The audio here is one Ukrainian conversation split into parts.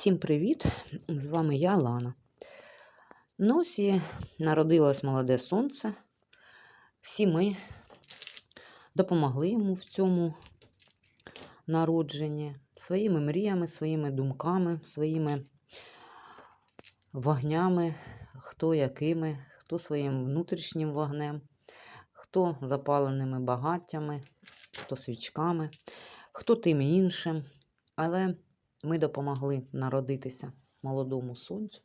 Всім привіт! З вами я, Лана. Носі народилось молоде сонце. Всі ми допомогли йому в цьому народженні своїми мріями, своїми думками, своїми вогнями, хто якими, хто своїм внутрішнім вогнем, хто запаленими багаттями, хто свічками, хто тим іншим. Але ми допомогли народитися молодому сонцю.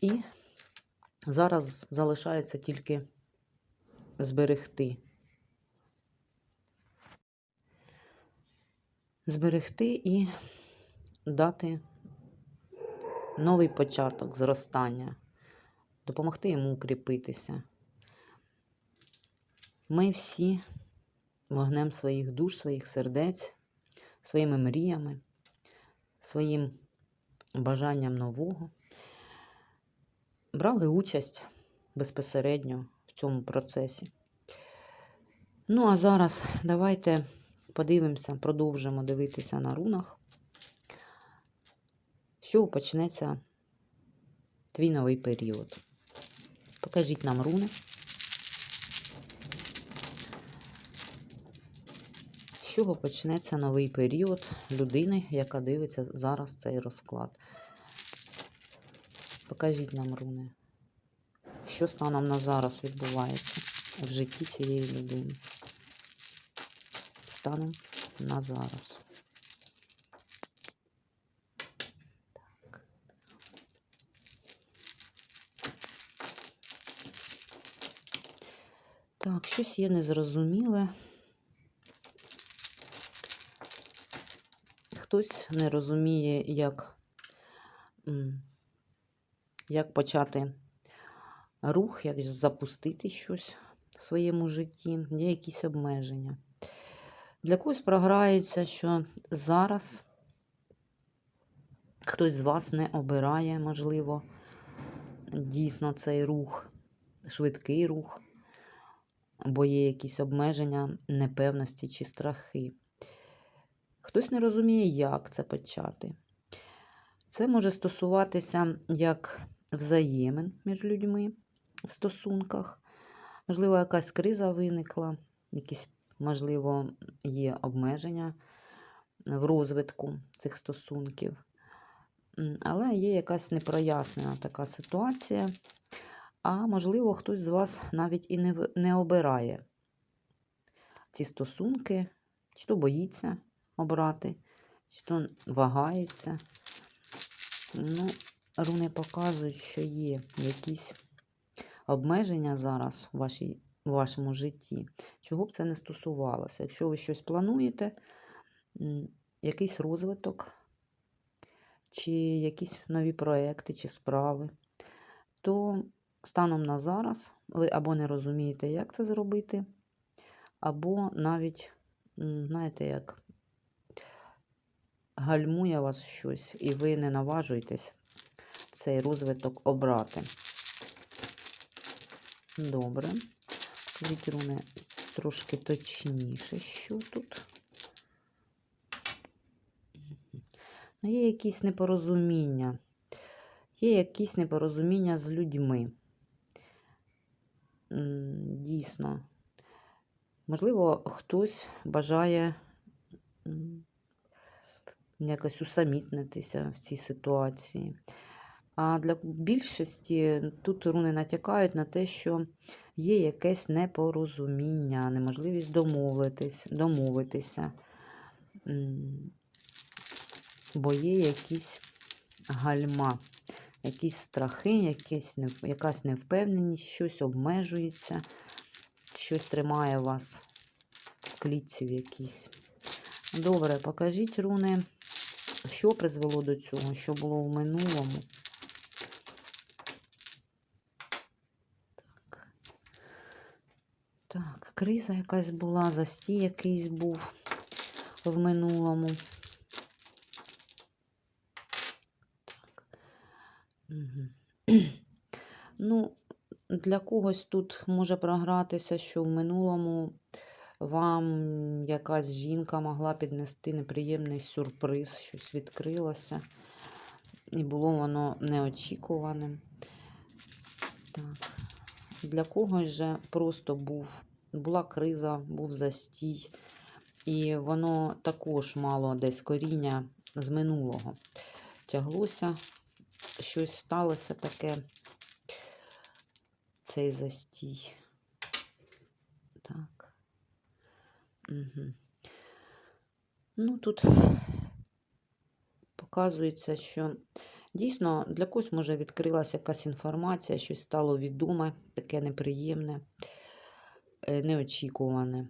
І зараз залишається тільки зберегти. Зберегти і дати новий початок зростання, допомогти йому укріпитися. Ми всі вогнем своїх душ, своїх сердець своїми мріями, своїм бажанням нового, брали участь безпосередньо в цьому процесі. Ну, а зараз давайте подивимося, продовжимо дивитися на рунах, що почнеться твій новий період. Покажіть нам руни. Чого почнеться новий період людини, яка дивиться зараз цей розклад. Покажіть нам, руни, що станом на зараз відбувається в житті цієї людини. Станом на зараз. Так. Щось є незрозуміле. Хтось не розуміє, як, як почати рух, як запустити щось в своєму житті, є якісь обмеження. Для когось програється, що зараз хтось з вас не обирає, можливо, дійсно цей рух, швидкий рух, бо є якісь обмеження, непевності чи страхи. Хтось не розуміє, як це почати. Це може стосуватися як взаємин між людьми в стосунках. Можливо, якась криза виникла, якісь, можливо, є обмеження в розвитку цих стосунків. Але є якась непрояснена така ситуація. А можливо, хтось з вас навіть і не не обирає ці стосунки, чи то боїться обрати, чи то вагається. Ну, руни показують, що є якісь обмеження зараз в, вашій, в вашому житті. Чого б це не стосувалося? Якщо ви щось плануєте, якийсь розвиток, чи якісь нові проекти, чи справи, то станом на зараз ви або не розумієте, як це зробити, або навіть, знаєте, як гальмує вас щось, і ви не наважуєтесь цей розвиток обрати. Добре. Руни трошки точніше, що тут. Ну, Є якісь непорозуміння. Є якісь непорозуміння з людьми. Дійсно. Можливо, хтось бажає якось усамітнитися в цій ситуації. А для більшості тут руни натякають на те, що є якесь непорозуміння, неможливість домовитись, домовитися, бо є якісь гальма, якісь страхи, якісь, якась невпевненість, щось обмежується, щось тримає вас в клітці в якійсь. Добре, покажіть руни. Що призвело до цього? Що було в минулому? Так, так криза якась була, застій якийсь був в минулому. Так. Угу. Ну, для когось тут може програтися, що в минулому вам якась жінка могла піднести неприємний сюрприз, щось відкрилося. І було воно неочікуваним. Так. Для когось же просто був, була криза, був застій. І воно також мало десь коріння з минулого. Тяглося, щось сталося таке, цей застій. Так. Угу. Ну, тут показується, що дійсно для когось може відкрилася якась інформація, щось стало відоме, таке неприємне, е, неочікуване.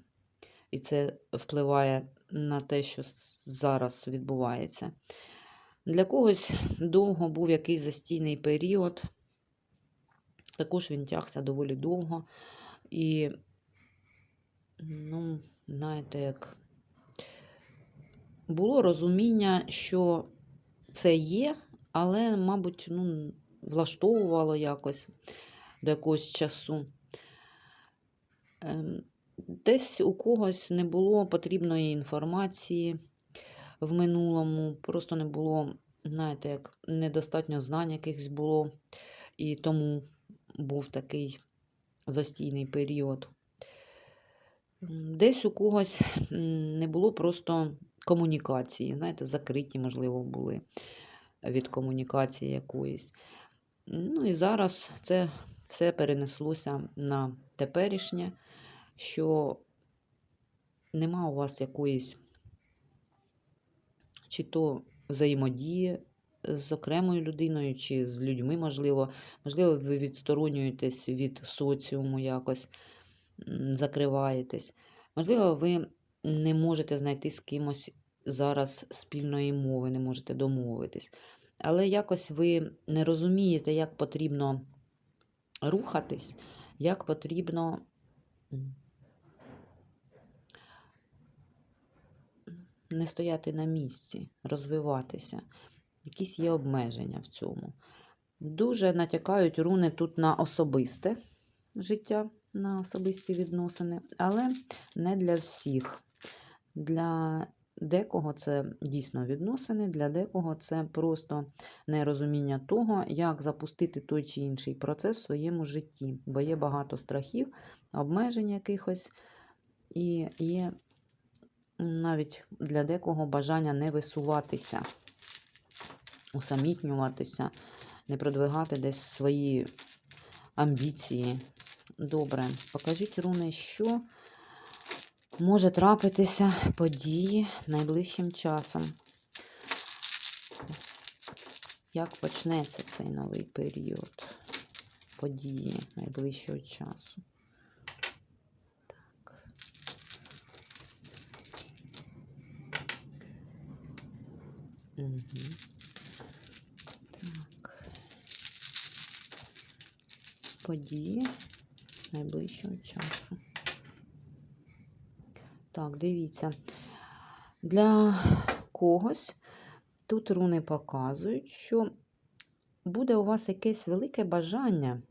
І це впливає на те, що зараз відбувається. Для когось довго був якийсь застійний період. Також він тягся доволі довго. І, ну, знаєте, як було розуміння, що це є, але, мабуть, ну, влаштовувало якось до якогось часу. Ем, Десь у когось не було потрібної інформації в минулому, просто не було, знаєте, як недостатньо знань якихось було, і тому був такий застійний період. Десь у когось не було просто комунікації, знаєте, закриті, можливо, були від комунікації якоїсь. Ну і зараз це все перенеслося на теперішнє, що нема у вас якоїсь чи то взаємодії з окремою людиною, чи з людьми, можливо. Можливо, ви відсторонюєтесь від соціуму якось, закриваєтесь. Можливо, ви не можете знайти з кимось зараз спільної мови, не можете домовитись. Але якось ви не розумієте, як потрібно рухатись, як потрібно не стояти на місці, розвиватися. Якісь є обмеження в цьому. Дуже натякають руни тут на особисте життя, на особисті відносини, але не для всіх. Для декого це дійсно відносини, для декого це просто нерозуміння того, як запустити той чи інший процес в своєму житті. Бо є багато страхів, обмежень якихось, і є навіть для декого бажання не висуватися, усамітнюватися, не продвигати десь свої амбіції. Добре, покажіть руни, що може трапитися події найближчим часом. Як почнеться цей новий період події найближчого часу? Так. Угу. Так. Події найближчого часу. Так, дивіться. Для когось тут руни показують, що буде у вас якесь велике бажання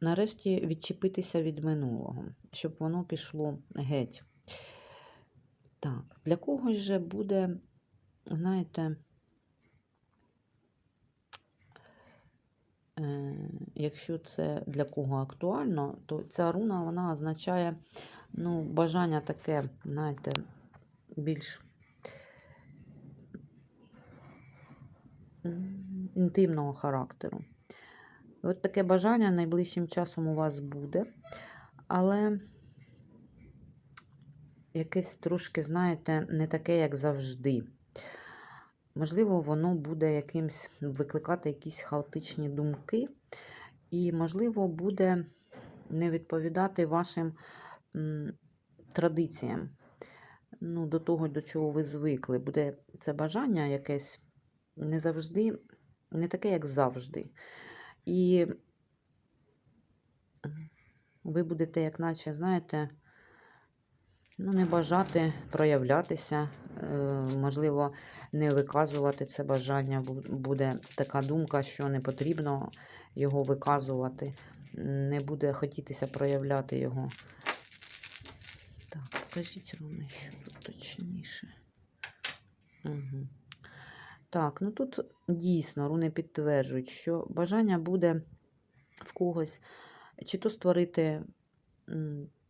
нарешті відчепитися від минулого, щоб воно пішло геть. Так, для когось же буде, знаєте, якщо це для кого актуально, то ця руна вона означає ну, бажання таке, знаєте, більш інтимного характеру. От таке бажання найближчим часом у вас буде, але якесь трошки, знаєте, не таке, як завжди. Можливо, воно буде якимсь викликати якісь хаотичні думки, і, можливо, буде не відповідати вашим традиціям, ну, до того, до чого ви звикли. Буде це бажання якесь не завжди, не таке, як завжди. І ви будете, як наче, знаєте, ну, не бажати проявлятися, е, можливо, не виказувати це бажання. Бу- Буде така думка, що не потрібно його виказувати. не буде хотітися проявляти його. Так, покажіть руни, що тут точніше. Угу. Так, ну тут дійсно руни підтверджують, що бажання буде в когось чи то створити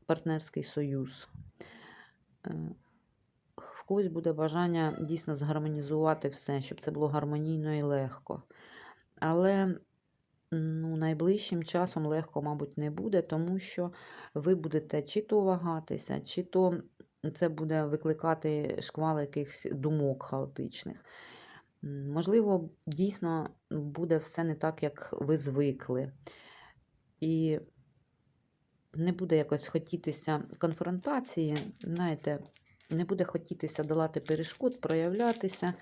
партнерський союз. Е, В когось буде бажання дійсно згармонізувати все, щоб це було гармонійно і легко. Але ну, найближчим часом легко, мабуть, не буде, тому що ви будете чи то вагатися, чи то це буде викликати шквал якихось думок хаотичних. Можливо, дійсно буде все не так, як ви звикли. І не буде якось хотітися конфронтації, знаєте, не буде хотітися долати перешкод, проявлятися.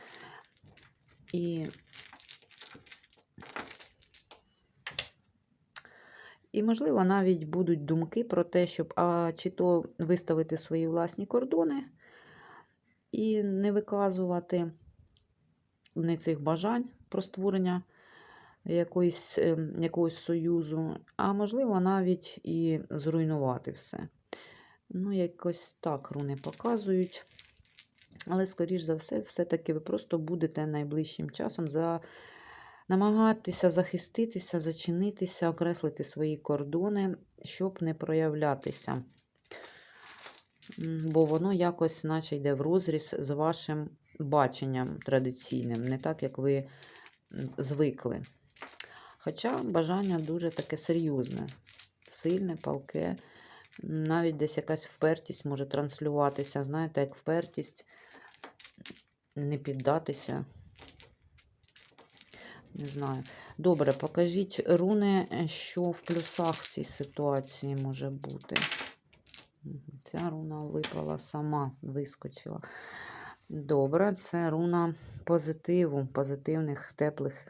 І, і можливо, навіть будуть думки про те, щоб а, чи то виставити свої власні кордони і не виказувати не цих бажань про створення якоїсь, ем, якогось союзу, а можливо, навіть і зруйнувати все. Ну, якось так руни показують. Але, скоріш за все, все-таки ви просто будете найближчим часом за... намагатися захиститися, зачинитися, окреслити свої кордони, щоб не проявлятися. Бо воно якось, наче йде в розріз з вашим баченням традиційним, не так, як ви звикли. Хоча бажання дуже таке серйозне, сильне, палке. Навіть десь якась впертість може транслюватися. Знаєте, як впертість не піддатися. Не знаю. Добре, покажіть руни, що в плюсах в цій ситуації може бути. Ця руна випала сама, вискочила. Добре, це руна позитиву, позитивних, теплих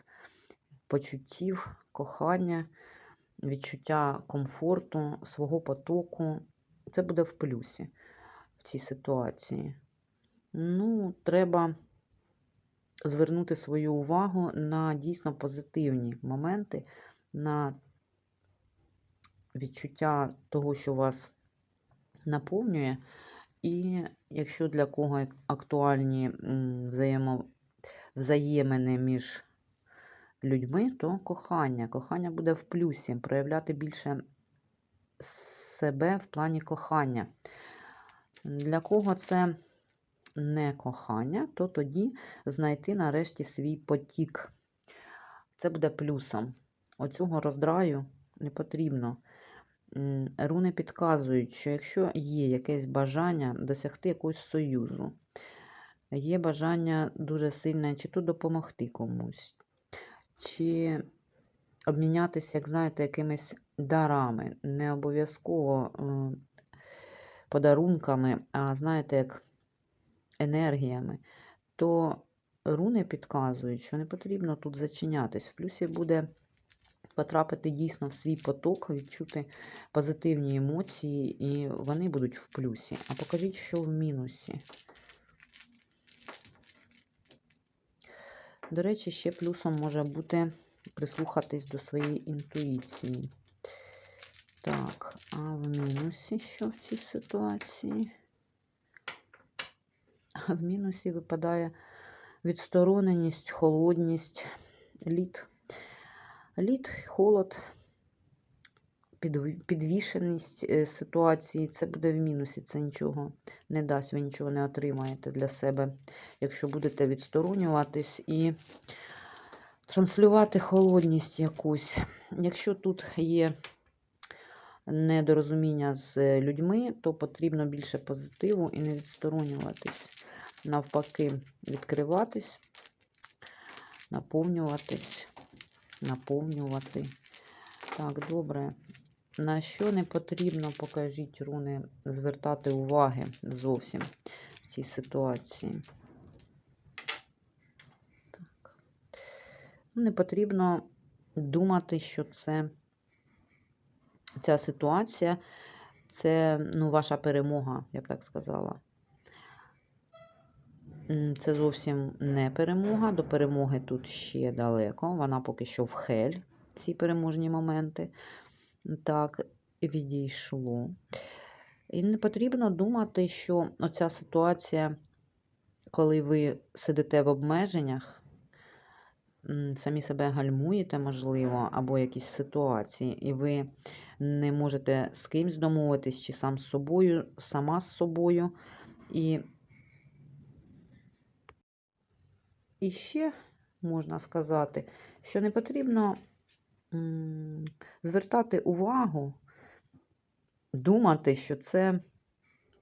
почуттів, кохання, відчуття комфорту, свого потоку. Це буде в плюсі в цій ситуації. Ну, треба звернути свою увагу на дійсно позитивні моменти, на відчуття того, що вас наповнює. І якщо для кого актуальні взаємо, взаємини між людьми, то кохання. Кохання буде в плюсі, проявляти більше себе в плані кохання. Для кого це не кохання, то тоді знайти нарешті свій потік. Це буде плюсом. Оцього роздраю не потрібно. Руни підказують, що якщо є якесь бажання досягти якогось союзу, є бажання дуже сильне, чи то допомогти комусь, чи обмінятися, як знаєте, якимись дарами, не обов'язково е, подарунками, а знаєте, як енергіями, то руни підказують, що не потрібно тут зачинятись. В плюсі буде потрапити дійсно в свій поток, відчути позитивні емоції, і вони будуть в плюсі. А покажіть, що в мінусі. До речі, ще плюсом може бути прислухатись до своєї інтуїції. Так, а в мінусі що в цій ситуації? А в мінусі випадає відстороненість, холодність, лід. Лід, холод, підвішеність е, ситуації. Це буде в мінусі, це нічого не дасть, ви нічого не отримаєте для себе, якщо будете відсторонюватись і транслювати холодність якусь. Якщо тут є недорозуміння з людьми, то потрібно більше позитиву і не відсторонюватись. Навпаки, відкриватись, наповнюватись, наповнювати. Так, добре. На що не потрібно, покажіть руни, звертати уваги зовсім в цій ситуації. Так. Ну, Не потрібно думати, що це ця ситуація це ну, ваша перемога, я б так сказала. Це зовсім не перемога. До перемоги тут ще далеко. Вона поки що в хель, ці переможні моменти. Так, відійшло. І не потрібно думати, що оця ситуація, коли ви сидите в обмеженнях, самі себе гальмуєте, можливо, або якісь ситуації, і ви не можете з кимсь домовитись, чи сам з собою, сама з собою. І, і ще можна сказати, що не потрібно звертати увагу, думати, що це,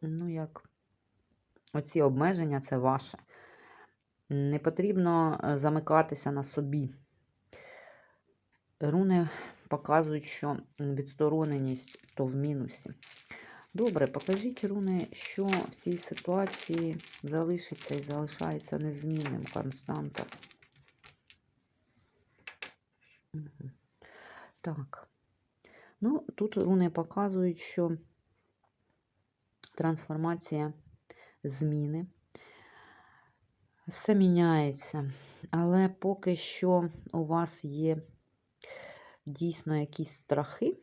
ну як, оці обмеження це ваше. Не потрібно е, замикатися на собі. Руни показують, що відстороненість то в мінусі. Добре, покажіть руни, що в цій ситуації залишиться і залишається незмінним константа. Мгм. Так. Ну, тут руни показують, що трансформація, зміни. Все міняється, але поки що у вас є дійсно якісь страхи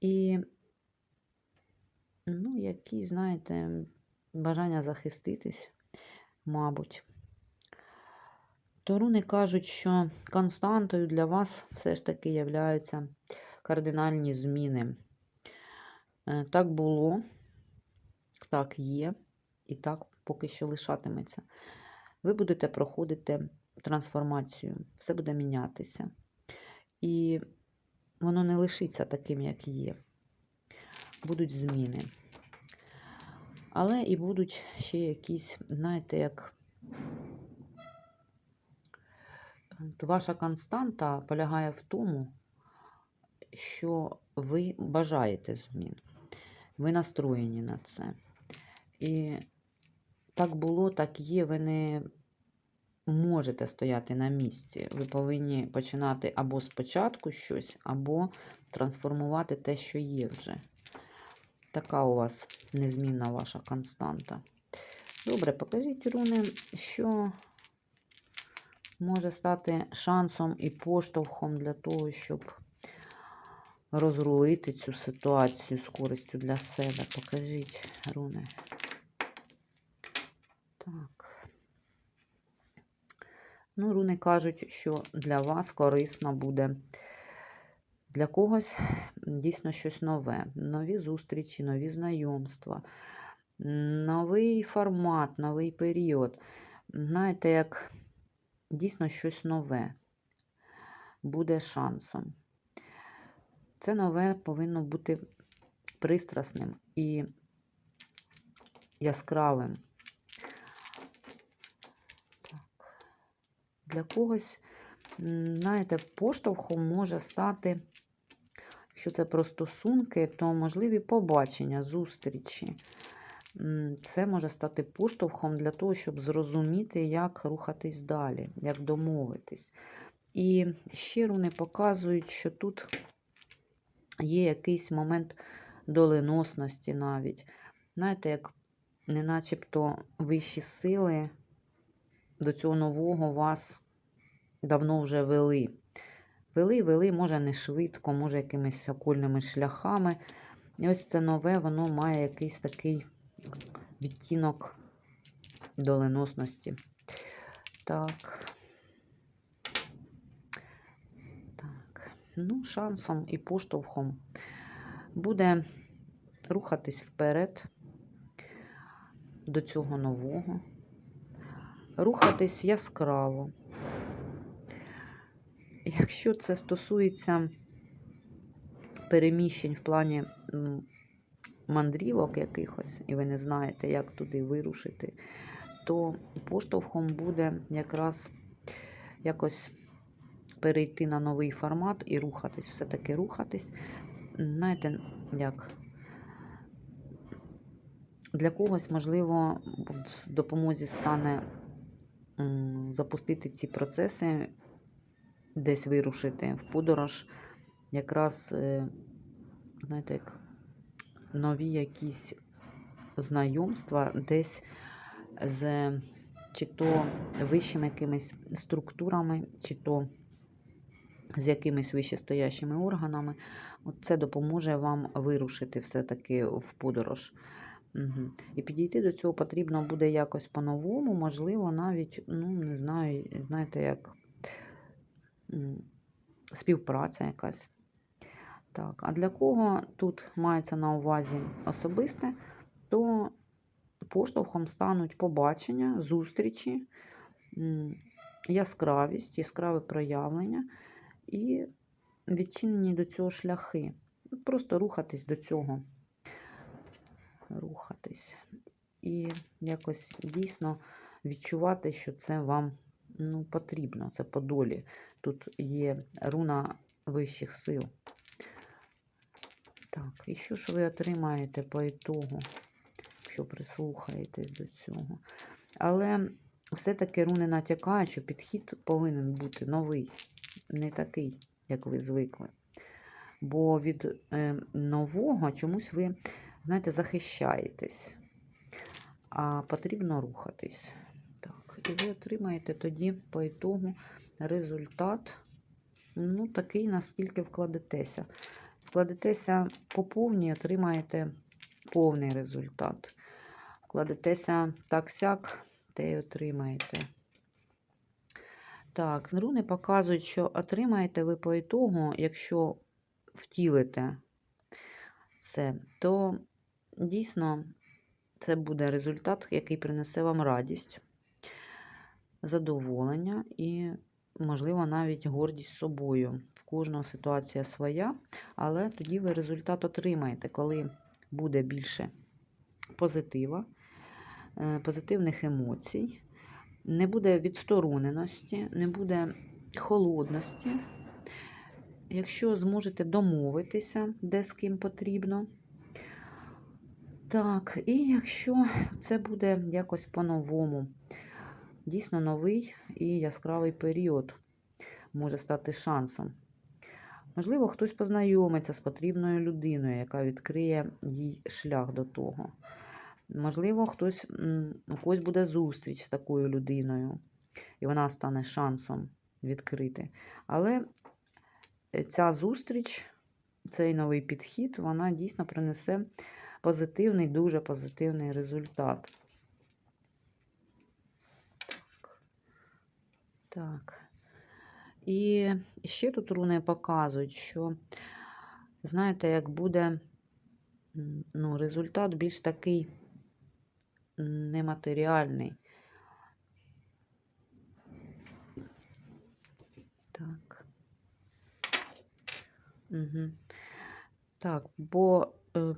і, ну, які, знаєте, бажання захиститись, мабуть. То руни кажуть, що константою для вас все ж таки являються кардинальні зміни. Е, Так було, так є, і так поки що лишатиметься. Ви будете проходити трансформацію, все буде мінятися. І воно не лишиться таким, як є. Будуть зміни. Але і будуть ще якісь, знаєте, як Ваша константа полягає в тому, що ви бажаєте змін. Ви настроєні на це. І так було, так є. Ви не можете стояти на місці. Ви повинні починати або спочатку щось, або трансформувати те, що є вже. Така у вас незмінна ваша константа. Добре, покажіть, руни, що може стати шансом і поштовхом для того, щоб розрулити цю ситуацію з користю для себе. Покажіть, руни. Так. Ну, руни кажуть, що для вас корисно буде для когось дійсно щось нове. Нові зустрічі, нові знайомства, новий формат, новий період. Знаєте, як дійсно щось нове буде шансом. Це нове повинно бути пристрасним і яскравим. Так. Для когось, знаєте, поштовхом може стати, якщо це про стосунки, то можливі побачення, зустрічі. Це може стати поштовхом для того, щоб зрозуміти, як рухатись далі, як домовитись. І ще руни показують, що тут є якийсь момент доленосності навіть. Знаєте, як не начебто вищі сили до цього нового вас давно вже вели. Вели, вели, може, не швидко, може, якимись окольними шляхами. І ось це нове, воно має якийсь такий відтінок доленосності. Так. Так. Ну, шансом і поштовхом буде рухатись вперед до цього нового, рухатись яскраво. Якщо це стосується переміщень в плані мандрівок якихось, і ви не знаєте, як туди вирушити, то поштовхом буде якраз якось перейти на новий формат і рухатись, все-таки рухатись. Знаєте, як для когось, можливо, в допомозі стане запустити ці процеси, десь вирушити в подорож, якраз, е, знаєте, як нові якісь знайомства десь з чи то вищими якимись структурами, чи то з якимись вищестоящими органами. От це допоможе вам вирушити все-таки в подорож. Угу. І підійти до цього потрібно буде якось по-новому, можливо, навіть, ну, не знаю, знаєте, як співпраця якась. Так, а для кого тут мається на увазі особисте, то поштовхом стануть побачення, зустрічі, яскравість, яскраве проявлення і відчинені до цього шляхи. Просто рухатись до цього. Рухатись. І якось дійсно відчувати, що це вам ну, потрібно, це по долі. Тут є руна вищих сил. Так, і що ж ви отримаєте по ітогу, якщо прислухаєтесь до цього? Але все-таки руни натякають, що підхід повинен бути новий, не такий, як ви звикли. Бо від е, нового чомусь ви, знаєте, захищаєтесь, а потрібно рухатись. Так, і ви отримаєте тоді по ітогу результат, ну, такий, наскільки вкладетеся. Вкладетеся по повній, отримаєте повний результат. Вкладетеся так-сяк, те й отримаєте. Так, руни показують, що отримаєте ви по ітогу, якщо втілите це, то дійсно це буде результат, який принесе вам радість, задоволення і, можливо, навіть гордість собою. В кожного ситуація своя, але тоді ви результат отримаєте, коли буде більше позитива, е, позитивних емоцій, не буде відстороненості, не буде холодності. Якщо зможете домовитися, де з ким потрібно. Так, і якщо це буде якось по-новому, дійсно новий і яскравий період може стати шансом. Можливо, хтось познайомиться з потрібною людиною, яка відкриє їй шлях до того. Можливо, хтось, у буде зустріч з такою людиною, і вона стане шансом відкрити. Але е, ця зустріч, цей новий підхід, вона дійсно принесе позитивний, дуже позитивний результат. Так. Так. І ще тут руни показують, що, знаєте, як буде ну, результат більш такий нематеріальний. Так. Угу. Так, бо е,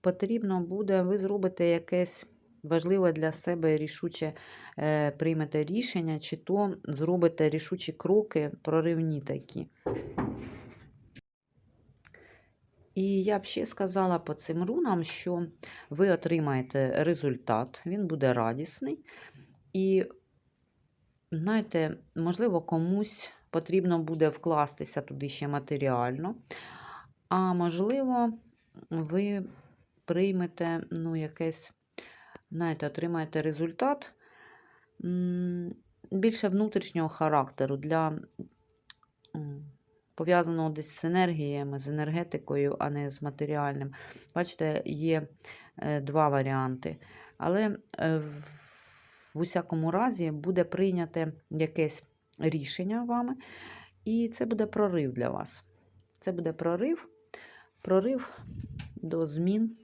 потрібно буде, ви зробите якесь важливе для себе рішуче е, приймете рішення, чи то зробите рішучі кроки, проривні такі. І я б ще сказала по цим рунам, що ви отримаєте результат, він буде радісний. І, знаєте, можливо, комусь потрібно буде вкластися туди ще матеріально, а можливо, ви приймете ну, якесь, знаєте, отримаєте результат більше внутрішнього характеру для пов'язаного десь з енергіями, з енергетикою, а не з матеріальним. Бачите, є е, два варіанти. Але е, в- усякому разі буде прийняте якесь рішення вами, і це буде прорив для вас. Це буде прорив, прорив до змін.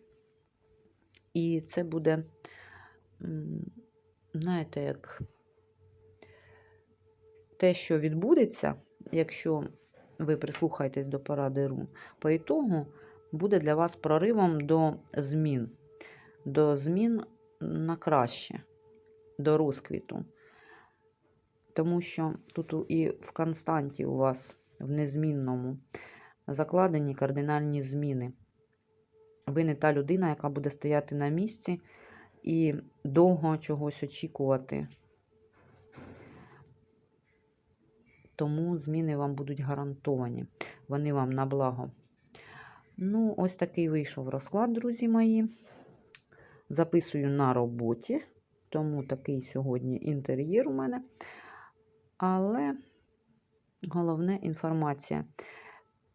І це буде, знаєте, як те, що відбудеться, якщо ви прислухаєтесь до поради рун, по ітогу буде для вас проривом до змін, до змін на краще, до розквіту. Тому що тут і в константі у вас, в незмінному, закладені кардинальні зміни. Ви не та людина, яка буде стояти на місці і довго чогось очікувати. Тому зміни вам будуть гарантовані. Вони вам на благо. Ну, ось такий вийшов розклад, друзі мої. Записую на роботі, тому такий сьогодні інтер'єр у мене. Але Головне інформація.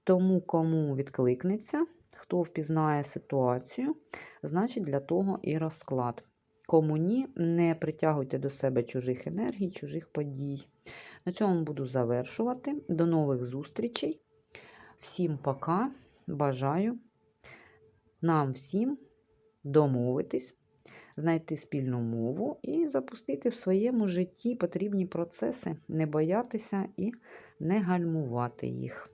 Тому, кому відкликнеться, хто впізнає ситуацію, значить для того і розклад. Кому ні, не притягуйте до себе чужих енергій, чужих подій. На цьому буду завершувати. До нових зустрічей. Всім пока. Бажаю нам всім домовитись, знайти спільну мову і запустити в своєму житті потрібні процеси, не боятися і не гальмувати їх.